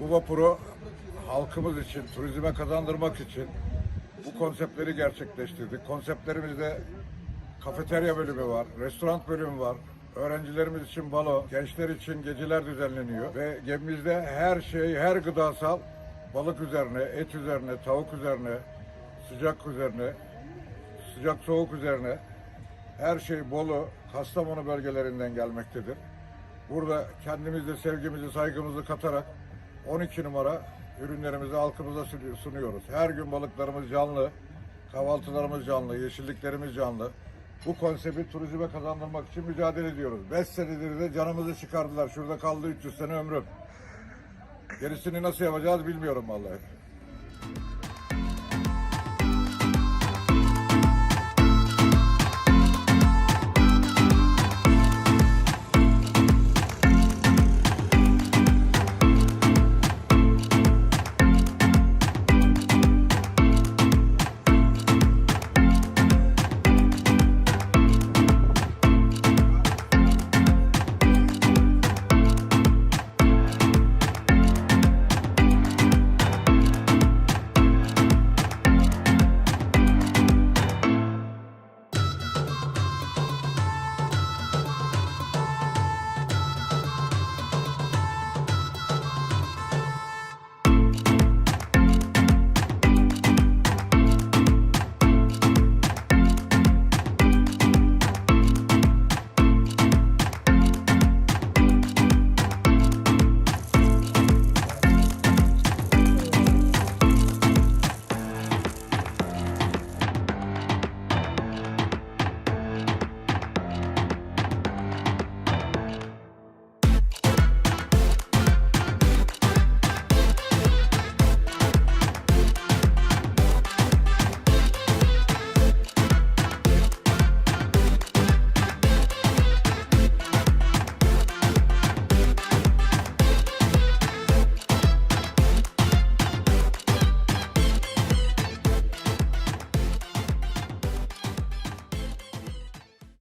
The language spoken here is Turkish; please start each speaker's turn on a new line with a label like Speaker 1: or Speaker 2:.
Speaker 1: Bu vapuru halkımız için, turizme kazandırmak için bu konseptleri gerçekleştirdik. Konseptlerimizde kafeterya bölümü var, restoran bölümü var. Öğrencilerimiz için balo, gençler için geceler düzenleniyor ve gemimizde her şey, her gıdasal balık üzerine, et üzerine, tavuk üzerine, sıcak üzerine, sıcak soğuk üzerine her şey Bolu, Kastamonu bölgelerinden gelmektedir. Burada kendimizde sevgimizi, saygımızı katarak 12 numara ürünlerimizi halkımıza sunu- sunuyoruz. Her gün balıklarımız canlı, kahvaltılarımız canlı, yeşilliklerimiz canlı. Bu konsepti turizme kazandırmak için mücadele ediyoruz. 5 senedir de canımızı çıkardılar. Şurada kaldı 300 sene ömrüm. Gerisini nasıl yapacağız bilmiyorum vallahi.